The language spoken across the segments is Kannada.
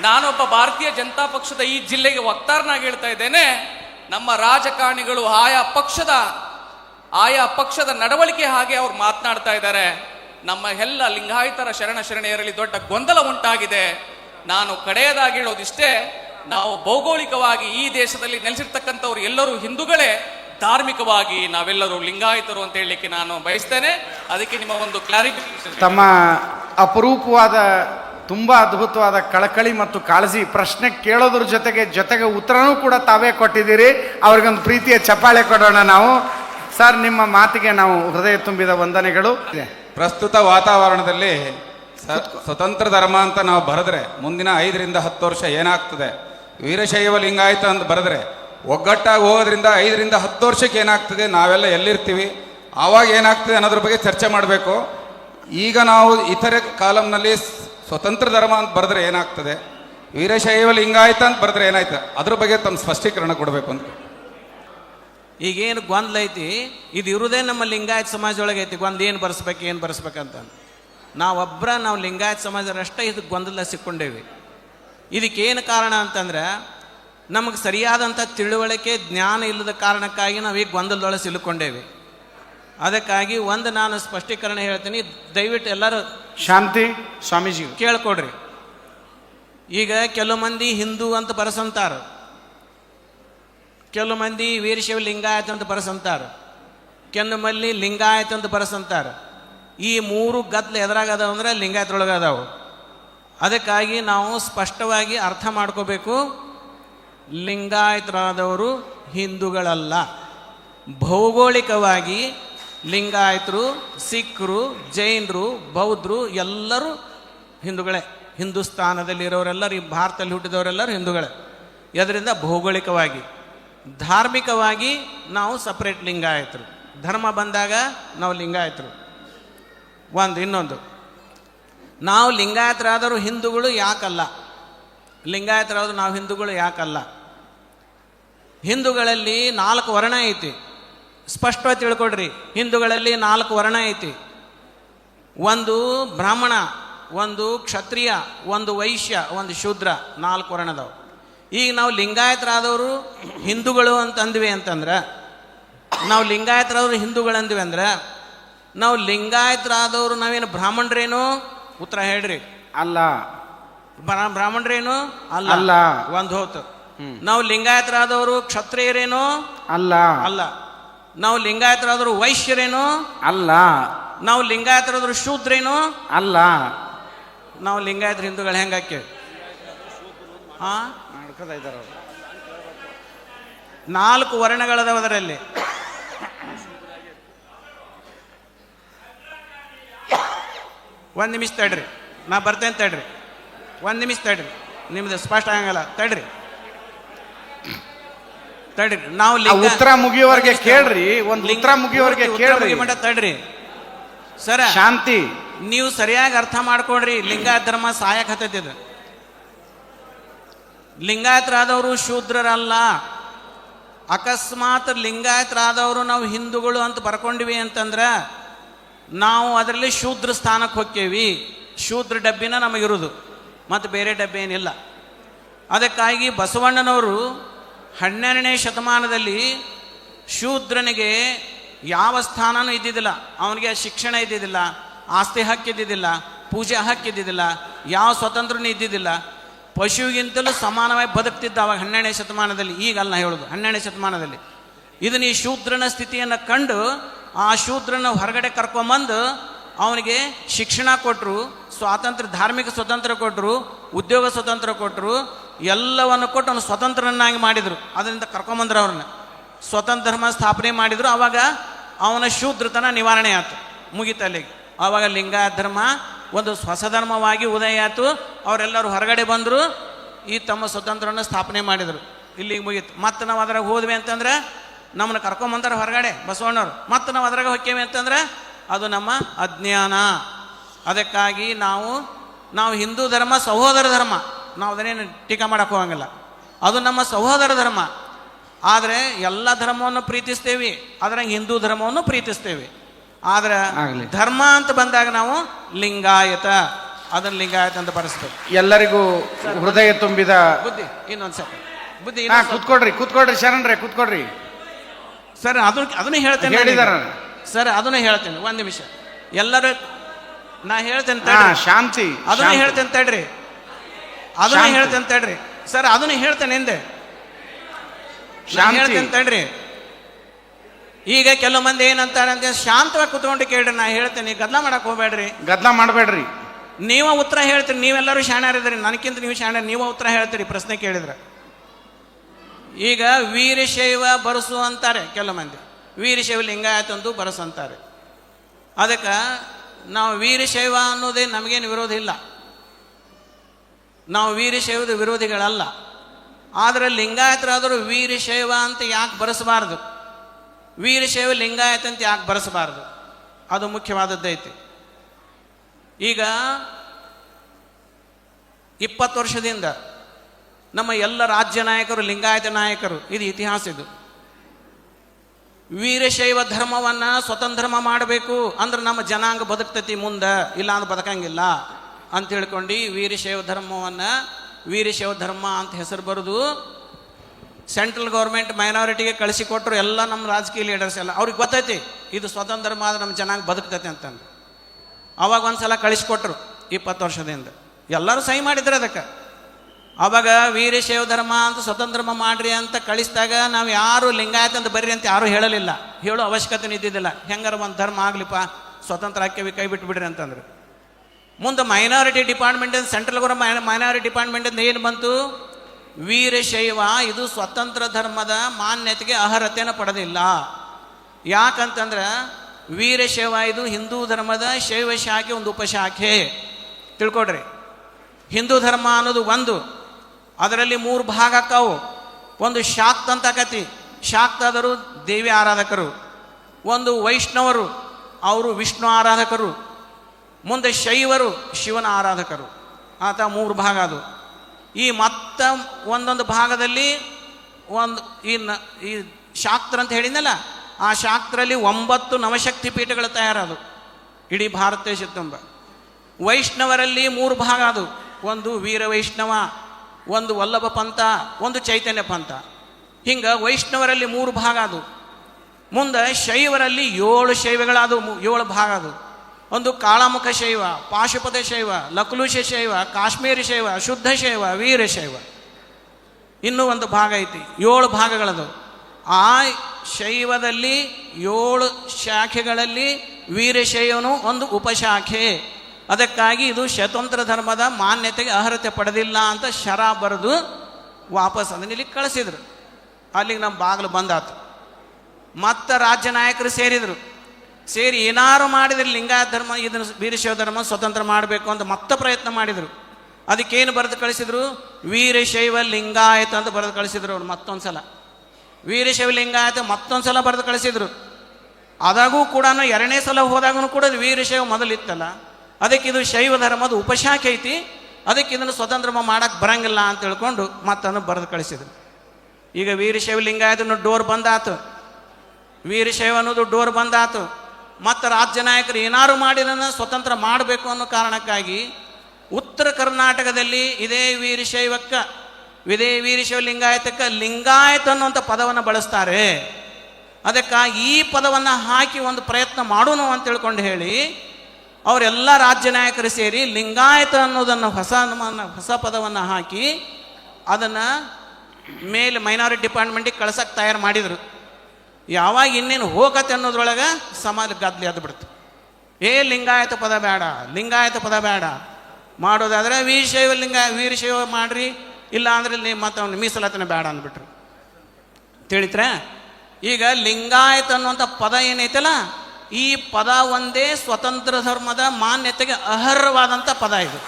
ನಾನೊಬ್ಬ ಭಾರತೀಯ ಜನತಾ ಪಕ್ಷದ ಈ ಜಿಲ್ಲೆಗೆ ವಕ್ತಾರನಾಗಿ ಹೇಳ್ತಾ ಇದ್ದೇನೆ, ನಮ್ಮ ರಾಜಕಾರಣಿಗಳು ಆಯಾ ಪಕ್ಷದ ಆಯಾ ಪಕ್ಷದ ನಡವಳಿಕೆ ಹಾಗೆ ಅವ್ರು ಮಾತನಾಡ್ತಾ ಇದ್ದಾರೆ. ನಮ್ಮ ಎಲ್ಲ ಲಿಂಗಾಯತರ ಶರಣ ಶರಣೆಯರಲ್ಲಿ ದೊಡ್ಡ ಗೊಂದಲ ಉಂಟಾಗಿದೆ. ನಾನು ಕಡೆಯದಾಗಿ ಹೇಳೋದಿಷ್ಟೇ, ನಾವು ಭೌಗೋಳಿಕವಾಗಿ ಈ ದೇಶದಲ್ಲಿ ನೆಲೆಸಿರ್ತಕ್ಕಂಥವ್ರು ಎಲ್ಲರೂ ಹಿಂದೂಗಳೇ, ಧಾರ್ಮಿಕವಾಗಿ ನಾವೆಲ್ಲರೂ ಲಿಂಗಾಯತರು ಅಂತ ಹೇಳಲಿಕ್ಕೆ ನಾನು ಬಯಸ್ತೇನೆ. ಅದಕ್ಕೆ ನಿಮ್ಮ ಒಂದು ಕ್ಲಾರಿಫಿಕೇಶನ್ ತಮ್ಮ ಅಪರೂಪವಾದ ತುಂಬ ಅದ್ಭುತವಾದ ಕಳಕಳಿ ಮತ್ತು ಕಾಳಜಿ. ಪ್ರಶ್ನೆ ಕೇಳೋದ್ರ ಜೊತೆಗೆ ಜೊತೆಗೆ ಉತ್ತರನೂ ಕೂಡ ತಾವೇ ಕೊಟ್ಟಿದ್ದೀರಿ. ಅವ್ರಿಗೊಂದು ಪ್ರೀತಿಯ ಚಪ್ಪಾಳೆ ಕೊಡೋಣ ನಾವು. ಸರ್, ನಿಮ್ಮ ಮಾತಿಗೆ ನಾವು ಹೃದಯ ತುಂಬಿದ ವಂದನೆಗಳು. ಪ್ರಸ್ತುತ ವಾತಾವರಣದಲ್ಲಿ ಸ್ವತಂತ್ರ ಧರ್ಮ ಅಂತ ನಾವು ಬರೆದ್ರೆ, ಮುಂದಿನ ಐದರಿಂದ ಹತ್ತು ವರ್ಷ ಏನಾಗ್ತದೆ? ವೀರಶೈವ ಲಿಂಗಾಯತ ಅಂತ ಬರೆದ್ರೆ, ಒಗ್ಗಟ್ಟಾಗಿ ಹೋಗೋದ್ರಿಂದ ಐದರಿಂದ ಹತ್ತು ವರ್ಷಕ್ಕೆ ಏನಾಗ್ತದೆ? ನಾವೆಲ್ಲ ಎಲ್ಲಿರ್ತೀವಿ? ಆವಾಗ ಏನಾಗ್ತದೆ ಅನ್ನೋದ್ರ ಬಗ್ಗೆ ಚರ್ಚೆ ಮಾಡಬೇಕು. ಈಗ ನಾವು ಇತರೆ ಕಾಲಂನಲ್ಲಿ ಸ್ವತಂತ್ರ ಧರ್ಮ ಅಂತ ಬರೆದ್ರೆ ಏನಾಗ್ತದೆ? ವೀರಶೈವ ಲಿಂಗಾಯತ ಅಂತ ಬರೆದ್ರೆ ಏನಾಯ್ತು? ಅದ್ರ ಬಗ್ಗೆ ತಮ್ಮ ಸ್ಪಷ್ಟೀಕರಣ ಕೊಡಬೇಕು ಅಂತ. ಈಗೇನು ಗೊಂದಲ ಐತಿ? ಇದು ಇರುವುದೇ ನಮ್ಮ ಲಿಂಗಾಯತ ಸಮಾಜದೊಳಗೆ ಐತಿ. ಗೊಂದ ಏನು ಬರ್ಸ್ಬೇಕು, ಏನು ಬರ್ಸ್ಬೇಕಂತ. ನಾವೊಬ್ಬರ ನಾವು ಲಿಂಗಾಯತ ಸಮಾಜದಷ್ಟೇ ಇದು ಗೊಂದಲ ಸಿಕ್ಕೊಂಡೇವಿ. ಇದಕ್ಕೇನು ಕಾರಣ ಅಂತಂದ್ರೆ, ನಮಗೆ ಸರಿಯಾದಂಥ ತಿಳುವಳಿಕೆ, ಜ್ಞಾನ ಇಲ್ಲದ ಕಾರಣಕ್ಕಾಗಿ ನಾವು ಈ ಗೊಂದಲದೊಳಗೆ ಸಿಲುಕೊಂಡೇವಿ. ಅದಕ್ಕಾಗಿ ಒಂದು ನಾನು ಸ್ಪಷ್ಟೀಕರಣ ಹೇಳ್ತೀನಿ ದಯವಿಟ್ಟು ಎಲ್ಲರೂ ಶಾಂತಿ ಸ್ವಾಮೀಜಿ ಕೇಳ್ಕೊಡ್ರಿ. ಈಗ ಕೆಲವು ಮಂದಿ ಹಿಂದೂ ಅಂತ ಬರಸಂತಾರ. ಕೆಲವು ಮಂದಿ ವೀರಶೈವ ಲಿಂಗಾಯತ ಅಂತ ಬರಸಂತಾರ. ಕೆಲವು ಮಲ್ಲಿ ಲಿಂಗಾಯತ ಅಂತ ಬರಸಂತಾರ. ಈ ಮೂರು ಗದ್ಲ ಎದುರಾಗ ಅದಾವ ಅಂದ್ರೆ ಲಿಂಗಾಯತರೊಳಗೆ ಅದಾವು. ಅದಕ್ಕಾಗಿ ನಾವು ಸ್ಪಷ್ಟವಾಗಿ ಅರ್ಥ ಮಾಡ್ಕೋಬೇಕು. ಲಿಂಗಾಯತರಾದವರು ಹಿಂದೂಗಳಲ್ಲ. ಭೌಗೋಳಿಕವಾಗಿ ಲಿಂಗಾಯತರು, ಸಿಖ್ರು, ಜೈನರು ಬೌದ್ಧರು ಎಲ್ಲರೂ ಹಿಂದೂಗಳೇ. ಹಿಂದೂಸ್ತಾನದಲ್ಲಿರೋರೆಲ್ಲರೂ ಈ ಭಾರತದಲ್ಲಿ ಹುಟ್ಟಿದವರೆಲ್ಲರೂ ಹಿಂದೂಗಳೇ. ಇದರಿಂದ ಭೌಗೋಳಿಕವಾಗಿ, ಧಾರ್ಮಿಕವಾಗಿ ನಾವು ಸಪ್ರೇಟ್ ಲಿಂಗಾಯತರು. ಧರ್ಮ ಬಂದಾಗ ನಾವು ಲಿಂಗಾಯತರು. ಒಂದು, ಇನ್ನೊಂದು. ನಾವು ಲಿಂಗಾಯತರಾದರೂ ಹಿಂದೂಗಳು ಯಾಕಲ್ಲ? ಲಿಂಗಾಯತರಾದರೂ ನಾವು ಹಿಂದೂಗಳು ಯಾಕಲ್ಲ? ಹಿಂದೂಗಳಲ್ಲಿ ನಾಲ್ಕು ವರ್ಣ ಐತಿ. ಸ್ಪಷ್ಟವಾಗಿ ತಿಳ್ಕೊಡ್ರಿ ಹಿಂದೂಗಳಲ್ಲಿ ನಾಲ್ಕು ವರ್ಣ ಐತಿ. ಒಂದು ಬ್ರಾಹ್ಮಣ ಒಂದು ಕ್ಷತ್ರಿಯ ಒಂದು ವೈಶ್ಯ ಒಂದು ಶೂದ್ರ ನಾಲ್ಕು ವರ್ಣದವು ಈಗ ನಾವು ಲಿಂಗಾಯತರಾದವರು ಹಿಂದೂಗಳು ಅಂತ ಅಂದ್ವಿ ಅಂತಂದ್ರೆ ನಾವು ಲಿಂಗಾಯತರಾದವರು ಹಿಂದೂಗಳು ಅಂದ್ವಿ ಅಂದ್ರೆ ನಾವು ಲಿಂಗಾಯತರಾದವರು ನಾವೇನು ಬ್ರಾಹ್ಮಣರೇನು? ಉತ್ತರ ಹೇಳ್ರಿ. ಅಲ್ಲ. ಬ್ರಾ- ಬ್ರಾಹ್ಮಣರೇನು? ಅಲ್ಲ. ಅಲ್ಲ. ಒಂದು ಹೋತು ನಾವು ಲಿಂಗಾಯತರಾದವರು ಕ್ಷತ್ರಿಯರೇನು? ಅಲ್ಲ. ಅಲ್ಲ. ನಾವು ಲಿಂಗಾಯತರಾದ್ರು ವೈಶ್ಯರೇನು? ಅಲ್ಲ. ನಾವು ಲಿಂಗಾಯತರಾದ್ರು ಶೂದ್ರೇನು? ಅಲ್ಲ. ನಾವು ಲಿಂಗಾಯತರ ಹಿಂದೂಗಳು ಹೆಂಗಾಕೆ ಹಾ? ನಾಲ್ಕು ವರ್ಣಗಳದಾವ ಅದರಲ್ಲಿ. ಒಂದು ನಿಮಿಷ ತಡ್ರಿ. ನಾ ಬರ್ತೇನೆ ತಡ್ರಿ. ಒಂದು ನಿಮಿಷ ತಡ್ರಿ. ನಿಮ್ದು ಸ್ಪಷ್ಟ ಆಗಂಗಲ್ಲ. ತಡ್ರಿ. ತಡ್ರಿ. ನಾವು ಲಿಂಗ- ಉತ್ತರ ಮುಗಿಯೋವರೆಗೆ ಕೇಳ್ರಿ ಒಂದು ಉತ್ತರ ಮುಗಿಯೋವರೆಗೆ ಕೇಳ್ರಿ. ಮಠ ತಡ್ರಿ. ಸರ ಶಾಂತಿ. ನೀವು ಸರಿಯಾಗಿ ಅರ್ಥ ಮಾಡ್ಕೊಡ್ರಿ ಲಿಂಗ ಧರ್ಮ ಸಹಾಯಕ ಇದು. ಲಿಂಗಾಯತರಾದವರು ಶೂದ್ರರಲ್ಲ. ಅಕಸ್ಮಾತ್ ಲಿಂಗಾಯತರಾದವರು ನಾವು ಹಿಂದೂಗಳು ಅಂತ ಬರ್ಕೊಂಡಿವಿ ಅಂತಂದ್ರೆ ನಾವು ಅದರಲ್ಲಿ ಶೂದ್ರ ಸ್ಥಾನಕ್ಕೆ ಹೋಕ್ಕೇವಿ. ಶೂದ್ರ ಡಬ್ಬಿನ ನಮಗಿರೋದು. ಮತ್ತು ಬೇರೆ ಡಬ್ಬಿ ಏನಿಲ್ಲ. ಅದಕ್ಕಾಗಿ ಬಸವಣ್ಣನವರು ಹನ್ನೆರಡನೇ ಶತಮಾನದಲ್ಲಿ ಶೂದ್ರನಿಗೆ ಯಾವ ಸ್ಥಾನನೂ ಇದ್ದಿದ್ದಿಲ್ಲ. ಅವನಿಗೆ ಶಿಕ್ಷಣ ಇದ್ದಿದ್ದಿಲ್ಲ, ಆಸ್ತಿ ಹಕ್ಕಿದ್ದಿದ್ದಿಲ್ಲ ಪೂಜೆ ಹಕ್ಕಿದ್ದಿದ್ದಿಲ್ಲ ಯಾವ ಸ್ವತಂತ್ರನೂ ಇದ್ದಿದ್ದಿಲ್ಲ. ಪಶುವಿಗಿಂತಲೂ ಸಮಾನವಾಗಿ ಬದುಕ್ತಿದ್ದ ಅವಾಗ ಹನ್ನೆರಡನೇ ಶತಮಾನದಲ್ಲಿ, ಈಗಲ್ಲ ನಾ ಹೇಳೋದು, ಹನ್ನೆರಡನೇ ಶತಮಾನದಲ್ಲಿ. ಇದನ್ನ ಈ ಶೂದ್ರನ ಸ್ಥಿತಿಯನ್ನು ಕಂಡು, ಆ ಶೂದ್ರನ ಹೊರಗಡೆ ಕರ್ಕೊಂಬಂದು, ಅವನಿಗೆ ಶಿಕ್ಷಣ ಕೊಟ್ಟರು ಸ್ವಾತಂತ್ರ್ಯ, ಧಾರ್ಮಿಕ ಸ್ವತಂತ್ರ ಕೊಟ್ಟರು ಉದ್ಯೋಗ ಸ್ವತಂತ್ರ ಕೊಟ್ಟರು ಎಲ್ಲವನ್ನು ಕೊಟ್ಟು ಅವನು ಸ್ವತಂತ್ರನನ್ನಾಗಿ ಮಾಡಿದರು. ಅದರಿಂದ ಕರ್ಕೊಂಬಂದ್ರು ಅವ್ರನ್ನ. ಸ್ವತಂತ್ರ ಧರ್ಮ ಸ್ಥಾಪನೆ ಮಾಡಿದರು. ಆವಾಗ ಅವನ ಶೂದ್ರತನ ನಿವಾರಣೆ ಆಯಿತು. ಮುಗಿತಲ್ಲಿಗೆ ಆವಾಗ ಲಿಂಗಾಯತ ಧರ್ಮ ಒಂದು ಸ್ವಸಧರ್ಮವಾಗಿ ಧರ್ಮವಾಗಿ ಉದಯ ಆಯಿತು. ಅವರೆಲ್ಲರೂ ಹೊರಗಡೆ ಬಂದರು. ಈ ತಮ್ಮ ಸ್ವತಂತ್ರವನ್ನು ಸ್ಥಾಪನೆ ಮಾಡಿದರು. ಇಲ್ಲಿಗೆ ಮುಗಿತು. ಮತ್ತೆ ನಾವು ಅದ್ರಾಗ ಹೋದ್ವಿ ಅಂತಂದ್ರೆ ನಮ್ಮನ್ನು ಕರ್ಕೊಂಬಂದಾರ ಹೊರಗಡೆ, ಬಸವಣ್ಣವ್ರು. ಮತ್ತೆ ನಾವು ಅದ್ರಾಗ ಹೊಕ್ಕೇವಿ ಅಂತಂದ್ರೆ ಅದು ನಮ್ಮ ಅಜ್ಞಾನ. ಅದಕ್ಕಾಗಿ ನಾವು ನಾವು ಹಿಂದೂ ಧರ್ಮ, ಸಹೋದರ ಧರ್ಮ. ನಾವು ಅದನ್ನೇನು ಟೀಕಾ ಮಾಡಕ್ಕೆ ಹೋಗಂಗಿಲ್ಲ ಅದು ನಮ್ಮ ಸಹೋದರ ಧರ್ಮ. ಆದರೆ ಎಲ್ಲ ಧರ್ಮವನ್ನು ಪ್ರೀತಿಸ್ತೇವೆ ಅದ್ರಾಗ ಹಿಂದೂ ಧರ್ಮವನ್ನು ಪ್ರೀತಿಸ್ತೇವೆ. ಆದರೆ. ಧರ್ಮ ಅಂತ ಬಂದಾಗ ನಾವು ಲಿಂಗಾಯತ. ಅದನ್ನ ಲಿಂಗಾಯತ ಅಂತ ಬರೆಸ್ಬೇಕು ಎಲ್ಲರಿಗೂ ಹೃದಯ ತುಂಬಿದ ಬುದ್ಧಿ ಇನ್ನೊಂದು ಸರ್ ಬುದ್ಧಿ ಕೂತ್ಕೊಡ್ರಿ ಕೂತ್ಕೊಡ್ರಿ ಶರಣ್ರೆ ಕೂತ್ಕೊಡ್ರಿ ಸರ್ ಅದನ್ನ ಅದನ್ನ ಹೇಳ್ತೇನೆ ಹೇಳಿದಾರ. ಸರ್ ಅದನ್ನೇ ಹೇಳ್ತೇನೆ ಒಂದು ನಿಮಿಷ. ಎಲ್ಲರೂ ನಾ ಹೇಳ್ತೇನೆ ಶಾಂತಿ ಅದನ್ನ. ಹೇಳ್ತೇನೆ ತಡ್ರಿ. ಅದನ್ನ ಹೇಳ್ತೇನೆ ಅಂತ ಹೇಳ್ರಿ. ಸರ್ ಅದನ್ನ ಹೇಳ್ತೇನೆ ಹಿಂದೆ ಶಾಂತಿ. ಅಂತ ಹೇಳ್ರಿ. ಈಗ ಕೆಲವು ಮಂದಿ ಏನಂತಾರೆ ಅಂತ ಶಾಂತವಾಗಿ ಕುತ್ಕೊಂಡು ಕೇಳ್ರಿ ನಾ ಹೇಳ್ತೇನೆ. ಗದ್ದಲ ಮಾಡಕ್ ಹೋಗ್ಬೇಡ್ರಿ. ಗದ್ಲ ಮಾಡಬೇಡ್ರಿ. ನೀವ ಉತ್ತರ ಹೇಳ್ತೀರಿ ನೀವೆಲ್ಲರೂ ಶಾಣ್ಯಾರಿದ್ರಿ ನನಗಿಂತ ನೀವು ಶಾಣ್ಯ ನೀವ ಉತ್ತರ ಹೇಳ್ತೀರಿ ಪ್ರಶ್ನೆ ಕೇಳಿದ್ರೆ. ಈಗ ವೀರಶೈವ ಬರಸು ಅಂತಾರೆ ಕೆಲವು ಮಂದಿ. ವೀರಶೈವ ಲಿಂಗಾಯತ ಅಂತೂ ಬರಸು ಅಂತಾರೆ. ಅದಕ್ಕೆ ನಾವು ವೀರಶೈವ ಅನ್ನೋದೇ ನಮಗೇನು ವಿರೋಧ ಇಲ್ಲ. ನಾವು ವೀರಶೈವದ ವಿರೋಧಿಗಳಲ್ಲ. ಆದರೆ ಲಿಂಗಾಯತರಾದರೂ ವೀರಶೈವ ಅಂತ ಯಾಕೆ ಬರೆಸಬಾರ್ದು? ವೀರಶೈವ ಲಿಂಗಾಯತ ಅಂತ ಯಾಕೆ ಬರೆಸಬಾರ್ದು? ಅದು ಮುಖ್ಯವಾದದ್ದೈತಿ ಈಗ ಇಪ್ಪತ್ತು ವರ್ಷದಿಂದ ನಮ್ಮ ಎಲ್ಲ ರಾಜ್ಯ ನಾಯಕರು, ಲಿಂಗಾಯತ ನಾಯಕರು, ಇದು ಇತಿಹಾಸ ಇದು. ವೀರಶೈವ ಧರ್ಮವನ್ನು ಸ್ವತಂತ್ರ ಮಾಡಬೇಕು ಅಂದ್ರೆ ನಮ್ಮ ಜನಾಂಗ ಬದುಕ್ತತಿ ಮುಂದೆ. ಇಲ್ಲ ಅಂದ್ರೆ ಬದುಕಂಗಿಲ್ಲ. ಅಂತ ಹೇಳ್ಕೊಂಡು ವೀರಶೈವ ಧರ್ಮವನ್ನು ವೀರಶೈವ ಧರ್ಮ ಅಂತ ಹೆಸರು ಬರೆದು ಸೆಂಟ್ರಲ್ ಗೌರ್ಮೆಂಟ್ ಮೈನಾರಿಟಿಗೆ ಕಳಿಸಿಕೊಟ್ರು ಎಲ್ಲ ನಮ್ಮ ರಾಜಕೀಯ ಲೀಡರ್ಸ್ ಎಲ್ಲ. ಅವ್ರಿಗೆ ಗೊತ್ತೈತಿ, ಇದು ಸ್ವತಂತ್ರ ಧರ್ಮ ಆದ್ರೆ ನಮ್ಮ ಚೆನ್ನಾಗಿ ಬದುಕ್ತೈತೆ ಅಂತಂದು. ಅವಾಗ ಒಂದ್ಸಲ ಕಳಿಸ್ಕೊಟ್ರು ಇಪ್ಪತ್ತು ವರ್ಷದಿಂದ. ಎಲ್ಲರೂ ಸಹಿ ಮಾಡಿದ್ರು ಅದಕ್ಕೆ. ಅವಾಗ ವೀರಶೈವ ಧರ್ಮ ಅಂತ ಸ್ವತಂತ್ರ ಧರ್ಮ ಮಾಡ್ರಿ ಅಂತ ಕಳಿಸಿದಾಗ ನಾವು ಯಾರು ಲಿಂಗಾಯತ ಅಂತ ಬರ್ರಿ ಅಂತ ಯಾರೂ ಹೇಳಲಿಲ್ಲ. ಹೇಳೋ ಅವಶ್ಯಕತೆ ಇದ್ದಿದ್ದಿಲ್ಲ. ಹೆಂಗಾರ ಒಂದು ಧರ್ಮ ಆಗ್ಲಿಪ್ಪ, ಸ್ವತಂತ್ರ ಹಾಕಿ ಕೈ ಬಿಟ್ಟು ಬಿಡ್ರಿ ಅಂತಂದ್ರು. ಮುಂದೆ minority department central government minority department ಏನು ಬಂತು? ವೀರಶೈವ ಇದು ಸ್ವತಂತ್ರ ಧರ್ಮದ ಮಾನ್ಯತೆಗೆ ಅರ್ಹತೆಯನ್ನು ಪಡೆದಿಲ್ಲ. ಯಾಕಂತಂದ್ರೆ ವೀರಶೈವ ಇದು ಹಿಂದೂ ಧರ್ಮದ ಶೈವ ಶಾಖೆ, ಒಂದು ಉಪಶಾಖೆ. ತಿಳ್ಕೊಡ್ರಿ ಹಿಂದೂ ಧರ್ಮ ಅನ್ನೋದು ಒಂದು. ಅದರಲ್ಲಿ ಮೂರು ಭಾಗ ಅಕ್ಕವು. ಒಂದು ಶಾಕ್ತ ಅಂತ ಕತಿ ಶಾಕ್ತಾದರು ದೇವಿ ಆರಾಧಕರು. ಒಂದು ವೈಷ್ಣವರು, ಅವರು ವಿಷ್ಣು ಆರಾಧಕರು. ಮುಂದೆ ಶೈವರು ಶಿವನ ಆರಾಧಕರು. ಆತ ಮೂರು ಭಾಗ ಅದು. ಈ ಮತ್ತ ಒಂದೊಂದು ಭಾಗದಲ್ಲಿ ಒಂದು ಈ ನ ಈ ಶಾಸ್ತ್ರ ಅಂತ ಹೇಳಿದ್ನಲ್ಲ, ಆ ಶಾಸ್ತ್ರದಲ್ಲಿ ಒಂಬತ್ತು ನವಶಕ್ತಿ ಪೀಠಗಳು ತಯಾರಾದವು ಇಡೀ ಭಾರತ ದೇಶ ತುಂಬ ವೈಷ್ಣವರಲ್ಲಿ ಮೂರು ಭಾಗ ಅದು. ಒಂದು ವೀರ ವೈಷ್ಣವ, ಒಂದು ವಲ್ಲಭ ಪಂಥ, ಒಂದು ಚೈತನ್ಯ ಪಂಥ. ಹಿಂಗೆ ವೈಷ್ಣವರಲ್ಲಿ ಮೂರು ಭಾಗ ಅದು. ಮುಂದೆ ಶೈವರಲ್ಲಿ ಏಳು ಶೈವಗಳಾದವು, ಏಳು ಭಾಗ ಅದು. ಒಂದು ಕಾಳಾಮುಖ ಶೈವ, ಪಾಶುಪತ ಶೈವ, ಲಕುಲುಷ ಶೈವ, ಕಾಶ್ಮೀರಿ ಶೈವ, ಶುದ್ಧ ಶೈವ ವೀರಶೈವ ಇನ್ನೂ ಒಂದು ಭಾಗ ಐತಿ, ಏಳು ಭಾಗಗಳದು ಆ ಶೈವದಲ್ಲಿ ಏಳು ಶಾಖೆಗಳಲ್ಲಿ ವೀರಶೈವನು ಒಂದು ಉಪಶಾಖೆ. ಅದಕ್ಕಾಗಿ ಇದು ಸ್ವತಂತ್ರ ಧರ್ಮದ ಮಾನ್ಯತೆಗೆ ಅರ್ಹತೆ ಪಡೆದಿಲ್ಲ ಅಂತ ಶರ ಬರೆದು ವಾಪಸ್ ಅದನ್ನ ಇಲ್ಲಿ ಕಳಿಸಿದ್ರು. ಅಲ್ಲಿಗೆ ನಮ್ಮ ಬಾಗಿಲು ಬಂದಾತು. ಮತ್ತೆ ರಾಜ್ಯ ನಾಯಕರು ಸೇರಿದರು. ಸೇರಿ ಏನಾರು ಮಾಡಿದ್ರೆ ಲಿಂಗಾಧರ್ಮ ಇದನ್ನು ವೀರಶೈವ ಧರ್ಮ ಸ್ವತಂತ್ರ ಮಾಡಬೇಕು ಅಂತ ಮತ್ತೆ ಪ್ರಯತ್ನ ಮಾಡಿದರು. ಅದಕ್ಕೇನು ಬರೆದು ಕಳಿಸಿದ್ರು? ವೀರಶೈವ ಲಿಂಗಾಯತ ಅಂತ ಬರೆದು ಕಳಿಸಿದ್ರು ಅವ್ರು ಮತ್ತೊಂದು ಸಲ ವೀರಶೈವ ಲಿಂಗಾಯತ ಮತ್ತೊಂದು ಸಲ ಬರೆದು ಕಳಿಸಿದ್ರು. ಅದಾಗೂ ಕೂಡ ಎರಡನೇ ಸಲ ಹೋದಾಗೂ ಕೂಡ ವೀರಶೈವ ಮೊದಲಿತ್ತಲ್ಲ. ಅದಕ್ಕೆ ಇದು ಶೈವ ಧರ್ಮದ ಉಪಶಾಖೆ ಐತಿ. ಅದಕ್ಕೆ ಇದನ್ನು ಸ್ವತಂತ್ರ ಮಾಡಕ್ಕೆ ಬರಂಗಿಲ್ಲ ಅಂತ ಹೇಳ್ಕೊಂಡು ಮತ್ತನ್ನು ಬರೆದು ಕಳಿಸಿದ್ರು. ಈಗ ವೀರಶೈವ ಲಿಂಗಾಯತನ ಡೋರ್ ಬಂದಾತು. ವೀರಶೈವ ಅನ್ನೋದು ಡೋರ್ ಬಂದಾತು. ಮತ್ತು ರಾಜ್ಯ ನಾಯಕರು ಏನಾರು ಮಾಡಿದನ್ನು ಸ್ವತಂತ್ರ ಮಾಡಬೇಕು ಅನ್ನೋ ಕಾರಣಕ್ಕಾಗಿ ಉತ್ತರ ಕರ್ನಾಟಕದಲ್ಲಿ ಇದೇ ವೀರಶೈವಕ್ಕ ವಿದೇ ವೀರಶೈವ ಲಿಂಗಾಯತಕ್ಕ ಲಿಂಗಾಯತ ಅನ್ನುವಂಥ ಪದವನ್ನು ಬಳಸ್ತಾರೆ. ಅದಕ್ಕಾಗಿ ಈ ಪದವನ್ನು ಹಾಕಿ ಒಂದು ಪ್ರಯತ್ನ ಮಾಡೋಣ ಅಂತ ತಿಳ್ಕೊಂಡು ಹೇಳಿ, ಅವರೆಲ್ಲ ರಾಜ್ಯ ನಾಯಕರು ಸೇರಿ ಲಿಂಗಾಯತ ಅನ್ನೋದನ್ನು ಹೊಸ ಹೊಸ ಪದವನ್ನು ಹಾಕಿ ಅದನ್ನು ಮೇಲೆ ಮೈನಾರಿಟಿ ಡಿಪಾರ್ಟ್ಮೆಂಟಿಗೆ ಕಳ್ಸಕ್ಕೆ ತಯಾರು ಮಾಡಿದರು. ಯಾವಾಗ ಇನ್ನೇನು ಹೋಗತ್ತೆ ಅನ್ನೋದ್ರೊಳಗೆ ಸಮಾಜ ಗದ್ಲಿ ಅದು ಬಿಡ್ತು. ಏ, ಲಿಂಗಾಯತ ಪದ ಬೇಡ, ಲಿಂಗಾಯತ ಪದ ಬೇಡ. ಮಾಡೋದಾದ್ರೆ ವೀರಶೈವ ಲಿಂಗ ವೀರಶೈವ ಮಾಡ್ರಿ ಇಲ್ಲ ಅಂದ್ರೆ ನೀವು ಮತ್ತೆ ಅವ್ನು ಮೀಸಲಾತನ ಬೇಡ ಅಂದ್ಬಿಟ್ರು. ತಿಳಿತ್ರೆ, ಈಗ ಲಿಂಗಾಯತ ಅನ್ನುವಂಥ ಪದ ಏನೈತಲ್ಲ, ಈ ಪದ ಒಂದೇ ಸ್ವತಂತ್ರ ಧರ್ಮದ ಮಾನ್ಯತೆಗೆ ಅರ್ಹವಾದಂಥ ಪದ ಇದು.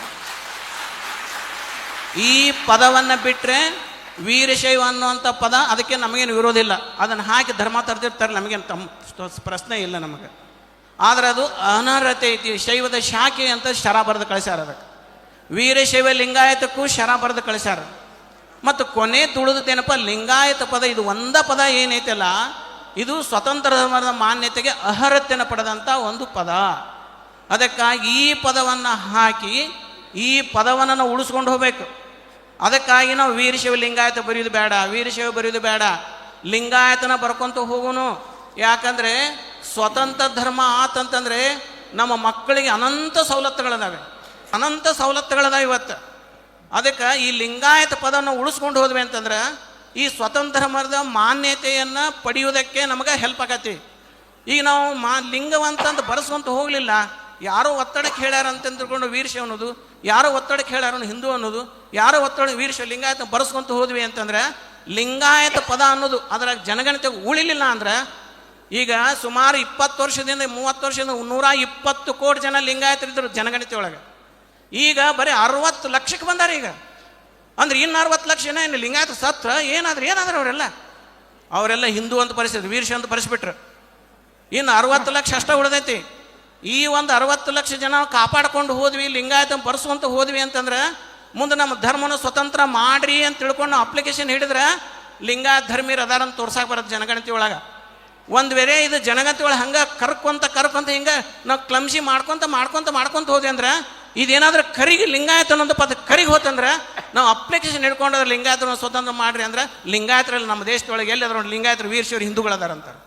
ಈ ಪದವನ್ನು ಬಿಟ್ಟರೆ ವೀರಶೈವ ಅನ್ನುವಂಥ ಪದ ಅದಕ್ಕೆ ನಮಗೇನು ವಿರೋಧ ಇಲ್ಲ. ಅದನ್ನು ಹಾಕಿ ಧರ್ಮ ತರ್ತಿರ್ತಾರೆ ನಮಗೇನು ತಮ್ಮ ಪ್ರಶ್ನೆ ಇಲ್ಲ ನಮಗೆ. ಆದ್ರೆ ಅದು ಅನರ್ಹತೆ ಐತಿ. ಶೈವದ ಶಾಖೆ ಅಂತ ಶರ ಬರೆದು ಕಳಿಸ್ಯಾರ ಅದಕ್ಕೆ. ವೀರಶೈವ ಲಿಂಗಾಯತಕ್ಕೂ ಶರ ಬರೆದು ಕಳಿಸ್ಯಾರ. ಮತ್ತು ಕೊನೆ ತುಳಿದತ್ತೇನಪ್ಪ ಲಿಂಗಾಯತ ಪದ, ಇದು ಒಂದ ಪದ ಏನೈತಲ್ಲ, ಇದು ಸ್ವತಂತ್ರ ಧರ್ಮದ ಮಾನ್ಯತೆಗೆ ಅರ್ಹತೆಯನ್ನು ಪಡೆದಂಥ ಒಂದು ಪದ. ಅದಕ್ಕಾಗಿ ಈ ಪದವನ್ನು ಹಾಕಿ ಈ ಪದವನ್ನು ಉಳಿಸ್ಕೊಂಡು ಹೋಗ್ಬೇಕು. ಅದಕ್ಕಾಗಿ ನಾವು ವೀರಶಿವ ಲಿಂಗಾಯತ ಬರೆಯೋದು ಬೇಡ, ವೀರಶಿವ ಬರೆಯೋದು ಬೇಡ. ಲಿಂಗಾಯತನ ಬರ್ಕೊಂತ ಹೋಗೋನು. ಯಾಕಂದರೆ ಸ್ವತಂತ್ರ ಧರ್ಮ ಆತಂತಂದರೆ ನಮ್ಮ ಮಕ್ಕಳಿಗೆ ಅನಂತ ಸವಲತ್ತುಗಳಿದಾವೆ. ಅನಂತ ಸವಲತ್ತುಗಳಿದಾವೆ ಇವತ್ತು. ಅದಕ್ಕೆ ಈ ಲಿಂಗಾಯತ ಪದವನ್ನು ಉಳಿಸ್ಕೊಂಡು ಹೋದ್ವಿ ಅಂತಂದ್ರೆ ಈ ಸ್ವತಂತ್ರ ಧರ್ಮದ ಮಾನ್ಯತೆಯನ್ನು ಪಡೆಯುವುದಕ್ಕೆ ನಮಗೆ ಹೆಲ್ಪ್ ಆಗತ್ತೆ. ಈಗ ನಾವು ಮಾ ಲಿಂಗವಂತಂದು ಬರೆಸ್ಕೊಂತ ಹೋಗಲಿಲ್ಲ. ಯಾರೋ ಒತ್ತಡಕ್ಕೆ ಹೇಳ್ಯಾರ ಅಂತ ತಿಳ್ಕೊಂಡು ವೀರಶೈವ ಅನ್ನೋದು ಯಾರೋ ಒತ್ತಡಕ್ಕೆ ಹೇಳ್ಯಾರ ಹಿಂದೂ ಅನ್ನೋದು, ಯಾರೋ ಒತ್ತಡ ವೀರಶ ಲಿಂಗಾಯತ ಬರೆಸ್ಕೊಂತ ಹೋದ್ವಿ ಅಂತಂದ್ರೆ, ಲಿಂಗಾಯತ ಪದ ಅನ್ನೋದು ಅದರ ಜನಗಣತೆ ಉಳಿಲಿಲ್ಲ ಅಂದ್ರೆ, ಈಗ ಸುಮಾರು ಇಪ್ಪತ್ತು ವರ್ಷದಿಂದ, ಮೂವತ್ತು ವರ್ಷದಿಂದ ನೂರ ಇಪ್ಪತ್ತು ಕೋಟಿ ಜನ ಲಿಂಗಾಯತರಿದ್ದರು ಜನಗಣತಿ ಒಳಗೆ. ಈಗ ಬರೀ ಅರವತ್ತು ಲಕ್ಷಕ್ಕೆ ಬಂದಾರ ಈಗ. ಅಂದ್ರೆ ಇನ್ನು ಅರವತ್ತು ಲಕ್ಷ ಜನ ಏನು ಲಿಂಗಾಯತ ಸತ್ರ, ಏನಾದ್ರೆ ಏನಾದ್ರೆ ಅವರೆಲ್ಲ. ಅವರೆಲ್ಲ ಹಿಂದೂ ಅಂತ ಪರಿಸಿದ್ರು ವೀರಶ ಅಂತ ಪರಿಸ್ಬಿಟ್ರು ಇನ್ನು ಅರವತ್ತು ಲಕ್ಷ ಅಷ್ಟ ಉಳಿದೈತಿ. ಈ ಒಂದು ಅರವತ್ತು ಲಕ್ಷ ಜನ ಕಾಪಾಡ್ಕೊಂಡು ಹೋದ್ವಿ, ಲಿಂಗಾಯತ ಬರ್ಸುವಂತ ಹೋದ್ವಿ ಅಂತಂದ್ರೆ, ಮುಂದೆ ನಮ್ಮ ಧರ್ಮನ ಸ್ವತಂತ್ರ ಮಾಡ್ರಿ ಅಂತ ತಿಳ್ಕೊಂಡು ಅಪ್ಲಿಕೇಶನ್ ಹಿಡಿದ್ರೆ ಲಿಂಗಾಯತ ಧರ್ಮೀರ್ ಅದಾರ ಅಂತ ತೋರ್ಸಾಕ್ ಬರುತ್ತೆ ಜನಗಣತಿ ಒಳಗೆ. ಒಂದು ವೇಳೆ ಇದು ಜನಗಣತಿ ಒಳಗೆ ಹಂಗೆ ಕರ್ಕೊಂತ ಕರ್ಕೊಂತ ಹಿಂಗೆ ನಾವು ಕ್ಲಮ್ಸಿ ಮಾಡ್ಕೊಂತ ಮಾಡ್ಕೊಂತ ಮಾಡ್ಕೊಂತ ಹೋದ್ವಿ ಅಂದ್ರೆ, ಇದೇನಾದ್ರೂ ಕರಿಗೆ ಲಿಂಗಾಯತ ಅನ್ನೋದು ಪದ ಕರಿಗೆ ಹೋತಂದ್ರೆ ನಾವು ಅಪ್ಲಿಕೇಶನ್ ಹಿಡ್ಕೊಂಡ್ರೆ ಲಿಂಗಾಯತನ ಸ್ವತಂತ್ರ ಮಾಡ್ರಿ ಅಂದ್ರೆ, ಲಿಂಗಾಯತರಲ್ಲಿ ನಮ್ಮ ದೇಶದೊಳಗೆ ಎಲ್ಲಿ ಅದ್ರ ಲಿಂಗಾಯತರು ವೀರಶಿವರು ಹಿಂದೂಗಳದಾರಂತಾರೆ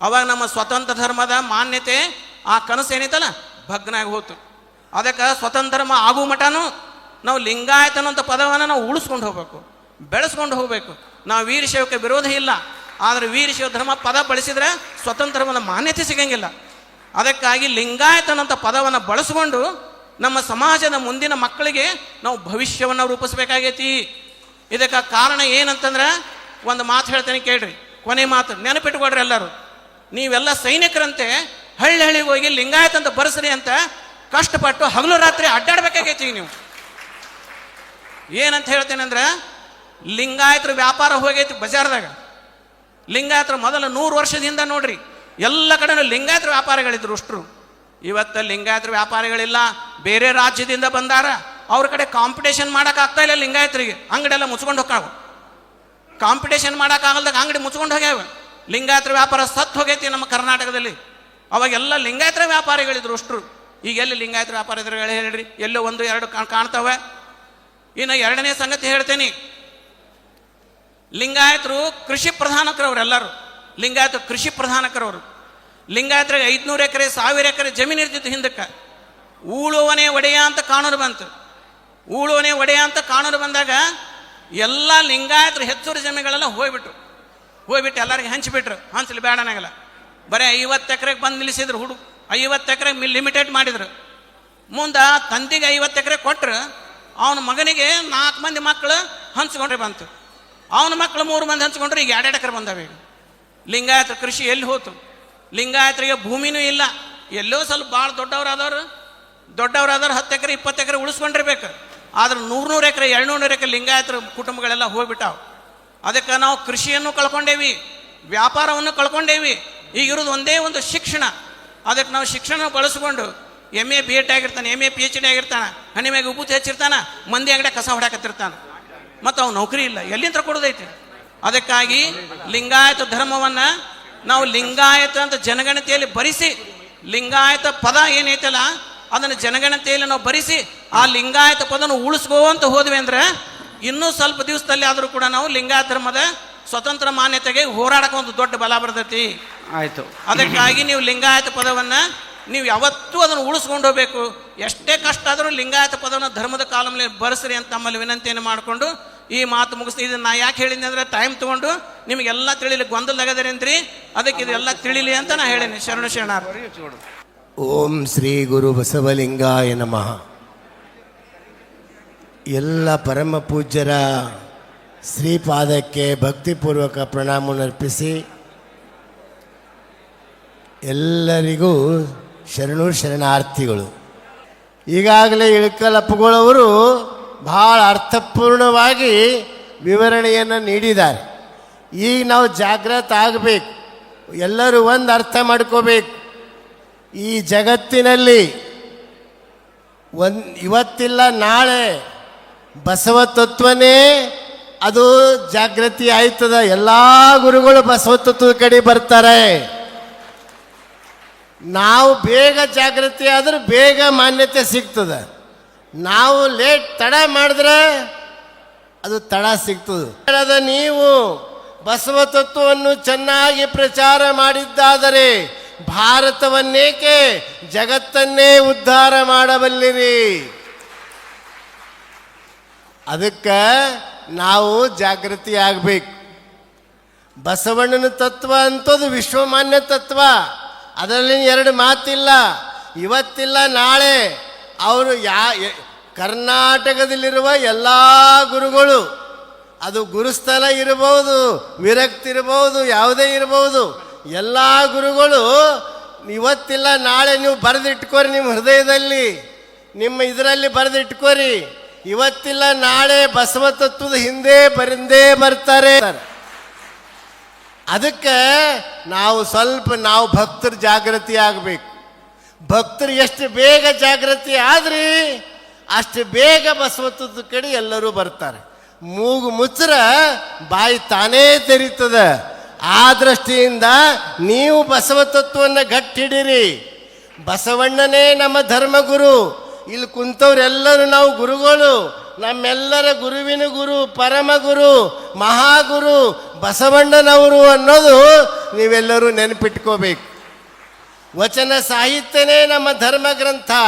ಅವಾಗ ನಮ್ಮ ಸ್ವತಂತ್ರ ಧರ್ಮದ ಮಾನ್ಯತೆ ಆ ಕನಸು ಏನೈತಲ್ಲ ಭಗ್ನಾಗಿ ಹೋತು. ಅದಕ್ಕೆ ಸ್ವತಂತ್ರ ಆಗು ಮಟನೂ ನಾವು ಲಿಂಗಾಯತ ಅಂತ ಪದವನ್ನು ನಾವು ಉಳಿಸ್ಕೊಂಡು ಹೋಗ್ಬೇಕು. ಬೆಳೆಸ್ಕೊಂಡು ಹೋಗ್ಬೇಕು. ನಾವು ವೀರಶೈವಕ್ಕೆ ವಿರೋಧ ಇಲ್ಲ. ಆದರೆ ವೀರಶೈವ ಧರ್ಮ ಪದ ಬಳಸಿದ್ರೆ ಸ್ವತಂತ್ರವನ್ನ ಮಾನ್ಯತೆ ಸಿಗಂಗಿಲ್ಲ. ಅದಕ್ಕಾಗಿ ಲಿಂಗಾಯತನಂಥ ಪದವನ್ನು ಬಳಸ್ಕೊಂಡು ನಮ್ಮ ಸಮಾಜದ ಮುಂದಿನ ಮಕ್ಕಳಿಗೆ ನಾವು ಭವಿಷ್ಯವನ್ನು ರೂಪಿಸ್ಬೇಕಾಗೈತಿ. ಇದಕ್ಕೆ ಕಾರಣ ಏನಂತಂದ್ರೆ ಒಂದು ಮಾತು ಹೇಳ್ತೇನೆ ಕೇಳ್ರಿ. ಕೊನೆ ಮಾತು ನೆನಪಿಟ್ಕೊಡ್ರಿ ಎಲ್ಲರೂ. ನೀವೆಲ್ಲ ಸೈನಿಕರಂತೆ ಹಳ್ಳಿ ಹಳ್ಳಿಗೆ ಹೋಗಿ ಲಿಂಗಾಯತ ಅಂತ ಬರೆಸ್ರಿ ಅಂತ ಕಷ್ಟಪಟ್ಟು ಹಗಲು ರಾತ್ರಿ ಅಡ್ಡಾಡ್ಬೇಕಾಗೈತಿ ನೀವು. ಏನಂತ ಹೇಳ್ತೇನೆ ಅಂದ್ರೆ, ಲಿಂಗಾಯತರ ವ್ಯಾಪಾರ ಹೋಗೈತಿ ಬಜಾರ್ದಾಗ. ಲಿಂಗಾಯತರ ಮೊದಲ ನೂರು ವರ್ಷದಿಂದ ನೋಡ್ರಿ, ಎಲ್ಲ ಕಡೆನೂ ಲಿಂಗಾಯತರ ವ್ಯಾಪಾರಿಗಳಿದ್ರು ಅಷ್ಟರು. ಇವತ್ತು ಲಿಂಗಾಯತರ ವ್ಯಾಪಾರಿಗಳಿಲ್ಲ, ಬೇರೆ ರಾಜ್ಯದಿಂದ ಬಂದಾರ. ಅವ್ರ ಕಡೆ ಕಾಂಪಿಟೇಷನ್ ಮಾಡಕ್ ಆಗ್ತಾ ಇಲ್ಲ ಲಿಂಗಾಯತರಿಗೆ. ಅಂಗಡಿ ಎಲ್ಲ ಮುಚ್ಕೊಂಡು ಹೋಗ್ತಾವ. ಕಾಂಪಿಟೇಷನ್ ಮಾಡೋಕ್ಕಾಗಲ್ದಾಗ ಅಂಗಡಿ ಮುಚ್ಕೊಂಡು ಹೋಗ್ಯಾವ. ಲಿಂಗಾಯತರ ವ್ಯಾಪಾರ ಸತ್ತು ಹೋಗೈತಿ ನಮ್ಮ ಕರ್ನಾಟಕದಲ್ಲಿ. ಅವಾಗೆಲ್ಲ ಲಿಂಗಾಯತರ ವ್ಯಾಪಾರಿಗಳಿದ್ರು ಅಷ್ಟರು. ಈಗ ಎಲ್ಲಿ ಲಿಂಗಾಯತರ ಹೇಳಿ ಹೇಳ್ರಿ. ಎಲ್ಲೋ ಒಂದು ಎರಡು ಕಾಣ್- ಕಾಣ್ತಾವೆ. ಇನ್ನು ಎರಡನೇ ಸಂಗತಿ ಹೇಳ್ತೇನೆ. ಲಿಂಗಾಯತರು ಕೃಷಿ ಪ್ರಧಾನಕರವರೆಲ್ಲರೂ. ಲಿಂಗಾಯತ ಕೃಷಿ ಪ್ರಧಾನಕರವರು. ಲಿಂಗಾಯತರಿಗೆ ಐದುನೂರು ಎಕರೆ, ಸಾವಿರ ಎಕರೆ ಜಮೀನು ಇರ್ತಿತ್ತು ಹಿಂದಕ್ಕೆ. ಊಳುವನೇ ಒಡೆಯ ಅಂತ ಕಾಣೋರು ಬಂತು. ಊಳುವನೇ ಒಡೆಯ ಅಂತ ಕಾಣೋರು ಬಂದಾಗ ಎಲ್ಲ ಲಿಂಗಾಯತರು ಹೆಚ್ಚುವರಿ ಜಮೀನುಗಳೆಲ್ಲ ಹೋಗ್ಬಿಟ್ರು. ಹೋಗ್ಬಿಟ್ಟು ಎಲ್ಲರಿಗೆ ಹಂಚಿಬಿಟ್ರು. ಹಂಚಲಿ ಬೇಡನಾಗಲ್ಲ. ಬರೀ ಐವತ್ತು ಎಕರೆಗೆ ಬಂದು ನಿಲ್ಲಿಸಿದ್ರು ಹುಡುಗ. ಐವತ್ತು ಎಕರೆ ಲಿಮಿಟೆಡ್ ಮಾಡಿದ್ರು. ಮುಂದೆ ತಂದಿಗೆ ಐವತ್ತು ಎಕರೆ ಕೊಟ್ಟರು ಅವನ ಮಗನಿಗೆ ನಾಲ್ಕು ಮಂದಿ ಮಕ್ಕಳು ಹಂಚ್ಕೊಂಡ್ರೆ ಬಂತು. ಅವನ ಮಕ್ಕಳು ಮೂರು ಮಂದಿ ಹಂಚ್ಕೊಂಡ್ರೆ ಈಗ ಎರಡು ಎಕರೆ ಬಂದಾವೆ ಈಗ. ಕೃಷಿ ಎಲ್ಲಿ ಹೋತು? ಲಿಂಗಾಯತರಿಗೆ ಭೂಮಿನೂ ಇಲ್ಲ. ಎಲ್ಲೋ ಸ್ವಲ್ಪ ಭಾಳ ದೊಡ್ಡವರಾದವರು, ದೊಡ್ಡವರಾದವ್ರು ಹತ್ತು ಎಕರೆ, ಇಪ್ಪತ್ತು ಎಕರೆ ಉಳಿಸ್ಕೊಂಡಿರ್ಬೇಕು. ಆದ್ರೆ ನೂರು ನೂರು ಎಕರೆ ಎರಡ್ನೂರು ಎಕರೆ ಲಿಂಗಾಯತರ ಕುಟುಂಬಗಳೆಲ್ಲ ಹೋಗ್ಬಿಟ್ಟಾವ. ಅದಕ್ಕೆ ನಾವು ಕೃಷಿಯನ್ನು ಕಳ್ಕೊಂಡೇವಿ. ವ್ಯಾಪಾರವನ್ನು ಕಳ್ಕೊಂಡೇವಿ. ಈಗ ಇರೋದು ಒಂದೇ ಒಂದು ಶಿಕ್ಷಣ. ಅದಕ್ಕೆ ನಾವು ಶಿಕ್ಷಣ ಬಳಸ್ಕೊಂಡು ಎಂ ಎ ಬಿ ಎಡ್ ಆಗಿರ್ತಾನೆ M A P H D ಆಗಿರ್ತಾನೆ, ಹನಿ ಮ್ಯಾಗ ಹೆಚ್ಚಿರ್ತಾನೆ, ಮಂದಿ ಅಂಗಡಿ ಕಸ ಹೊಡ್ಯಾಕತ್ತಿರ್ತಾನೆ. ಮತ್ತು ಅವ್ನು ನೌಕರಿ ಇಲ್ಲ. ಎಲ್ಲಿಂದ ಕೊಡೋದೈತಿ? ಅದಕ್ಕಾಗಿ ಲಿಂಗಾಯತ ಧರ್ಮವನ್ನು ನಾವು ಲಿಂಗಾಯತ ಅಂತ ಜನಗಣತಿಯಲ್ಲಿ ಬರಿಸಿ, ಲಿಂಗಾಯತ ಪದ ಏನೈತಲ್ಲ, ಅದನ್ನು ಜನಗಣತಿಯಲ್ಲಿ ನಾವು ಬರಿಸಿ, ಆ ಲಿಂಗಾಯತ ಪದನ ಉಳಿಸ್ಕೋಂತ ಹೋದ್ವಿ ಅಂದ್ರೆ, ಇನ್ನೂ ಸ್ವಲ್ಪ ದಿವಸದಲ್ಲಿ ಆದರೂ ಕೂಡ ನಾವು ಲಿಂಗಾಯತ ಧರ್ಮದ ಸ್ವತಂತ್ರ ಮಾನ್ಯತೆಗೆ ಹೋರಾಡಕ್ಕೆ ಒಂದು ದೊಡ್ಡ ಬಲ ಬರ್ತೈತಿ. ಆಯ್ತು. ಅದಕ್ಕಾಗಿ ನೀವು ಲಿಂಗಾಯತ ಪದವನ್ನು ನೀವು ಯಾವತ್ತೂ ಅದನ್ನು ಉಳಿಸ್ಕೊಂಡು ಹೋಗ್ಬೇಕು. ಎಷ್ಟೇ ಕಷ್ಟ ಆದರೂ ಲಿಂಗಾಯತ ಪದವನ್ನು ಧರ್ಮದ ಕಾಲಮಲ್ಲಿ ಬರೆಸ್ರಿ ಅಂತ ತಮ್ಮಲ್ಲಿ ವಿನಂತಿಯನ್ನು ಮಾಡಿಕೊಂಡು ಈ ಮಾತು ಮುಗಿಸ್ತೀನಿ. ಇದನ್ನು ನಾ ಯಾಕೆ ಹೇಳಿದ್ದೆ ಅಂದ್ರೆ ಟೈಮ್ ತಗೊಂಡು ನಿಮಗೆಲ್ಲ ತಿಳಿಲಿ ಗೊಂದಲದಾಗದ್ರಿ ಅದಕ್ಕೆ ಇದೆಲ್ಲ ತಿಳಿಲಿ ಅಂತ ನಾ ಹೇಳೀನಿ. ಶರಣ ಶರಣಾರ್ ಓಂ ಶ್ರೀ ಗುರು ಬಸವಲಿಂಗಾಯ ನಮಃ. ಎಲ್ಲ ಪರಮ ಪೂಜ್ಯರ ಶ್ರೀಪಾದಕ್ಕೆ ಭಕ್ತಿಪೂರ್ವಕ ಪ್ರಣಾಮವನ್ನು ಅರ್ಪಿಸಿ ಎಲ್ಲರಿಗೂ ಶರಣು ಶರಣಾರ್ಥಿಗಳು. ಈಗಾಗಲೇ ಇಳಕಲಪ್ಪಗಳವರು ಭಾಳ ಅರ್ಥಪೂರ್ಣವಾಗಿ ವಿವರಣೆಯನ್ನು ನೀಡಿದ್ದಾರೆ. ಈಗ ನಾವು ಜಾಗೃತ ಆಗಬೇಕು. ಎಲ್ಲರೂ ಒಂದು ಅರ್ಥ ಮಾಡ್ಕೋಬೇಕು. ಈ ಜಗತ್ತಿನಲ್ಲಿ ಒಂದು ಇವತ್ತಿಲ್ಲ, ನಾಳೆ ಬಸವ ತತ್ವನೇ ಅದು ಜಾಗೃತಿ ಆಯ್ತದ. ಎಲ್ಲ ಗುರುಗಳು ಬಸವ ತತ್ವದ ಕಡೆ ಬರ್ತಾರೆ. ನಾವು ಬೇಗ ಜಾಗೃತಿ ಆದ್ರೆ ಬೇಗ ಮಾನ್ಯತೆ ಸಿಗ್ತದೆ. ನಾವು ಲೇಟ್ ತಡ ಮಾಡಿದ್ರೆ ಅದು ತಡ ಸಿಗ್ತದೆ. ಹೇಳದ ನೀವು ಬಸವ ತತ್ವವನ್ನು ಚೆನ್ನಾಗಿ ಪ್ರಚಾರ ಮಾಡಿದ್ದಾದರೆ ಭಾರತವನ್ನೇಕೆ ಜಗತ್ತನ್ನೇ ಉದ್ಧಾರ ಮಾಡಬಲ್ಲಿರಿ? ಅದಕ್ಕೆ ನಾವು ಜಾಗೃತಿ ಆಗಬೇಕು. ಬಸವಣ್ಣನ ತತ್ವ ಅಂತದು ವಿಶ್ವಮಾನ್ಯ ತತ್ವ. ಅದರಲ್ಲಿ ಎರಡು ಮಾತಿಲ್ಲ. ಇವತ್ತಿಲ್ಲ, ನಾಳೆ. ಅವರು ಯಾ ಕರ್ನಾಟಕದಲ್ಲಿರುವ ಎಲ್ಲ ಗುರುಗಳು. ಅದು ಗುರುಸ್ಥಳ ಇರಬಹುದು ವಿರಕ್ತಿ ಇರಬಹುದು ಯಾವುದೇ ಇರಬಹುದು ಎಲ್ಲ ಗುರುಗಳು, ಇವತ್ತಿಲ್ಲ, ನಾಳೆ ನೀವು ಬರೆದಿಟ್ಕೋರಿ ನಿಮ್ಮ ಹೃದಯದಲ್ಲಿ. ನಿಮ್ಮ ಇದರಲ್ಲಿ ಬರೆದಿಟ್ಕೋರಿ. ಇವತ್ತಿಲ್ಲ, ನಾಳೆ ಬಸವ ತತ್ವದ ಹಿಂದೆ ಬರಿಂದೇ ಬರ್ತಾರೆ. ಅದಕ್ಕೆ ನಾವು ಸ್ವಲ್ಪ ನಾವು ಭಕ್ತರು ಜಾಗೃತಿ ಆಗಬೇಕು. ಭಕ್ತರು ಎಷ್ಟು ಬೇಗ ಜಾಗೃತಿ ಆದ್ರಿ, ಅಷ್ಟು ಬೇಗ ಬಸವತ್ವದ ಕಡೆ ಎಲ್ಲರೂ ಬರ್ತಾರೆ. ಮೂಗು ಮುಚ್ಚರ ಬಾಯಿ ತಾನೇ ತೆರೀತದ. ಆ ದೃಷ್ಟಿಯಿಂದ ನೀವು ಬಸವ ತತ್ವವನ್ನು ಗಟ್ಟಿ ಬಸವಣ್ಣನೇ ನಮ್ಮ ಧರ್ಮಗುರು. ಇಲ್ಲಿ ಕುಂತವ್ರೆಲ್ಲರೂ ನಾವು ಗುರುಗಳು. ನಮ್ಮೆಲ್ಲರ ಗುರುವಿನ ಗುರು, ಪರಮ ಗುರು, ಮಹಾಗುರು, ಬಸವಣ್ಣನವರು ಅನ್ನೋದು ನೀವೆಲ್ಲರೂ ನೆನಪಿಟ್ಕೋಬೇಕು. ವಚನ ಸಾಹಿತ್ಯನೇ ನಮ್ಮ ಧರ್ಮ ಗ್ರಂಥ.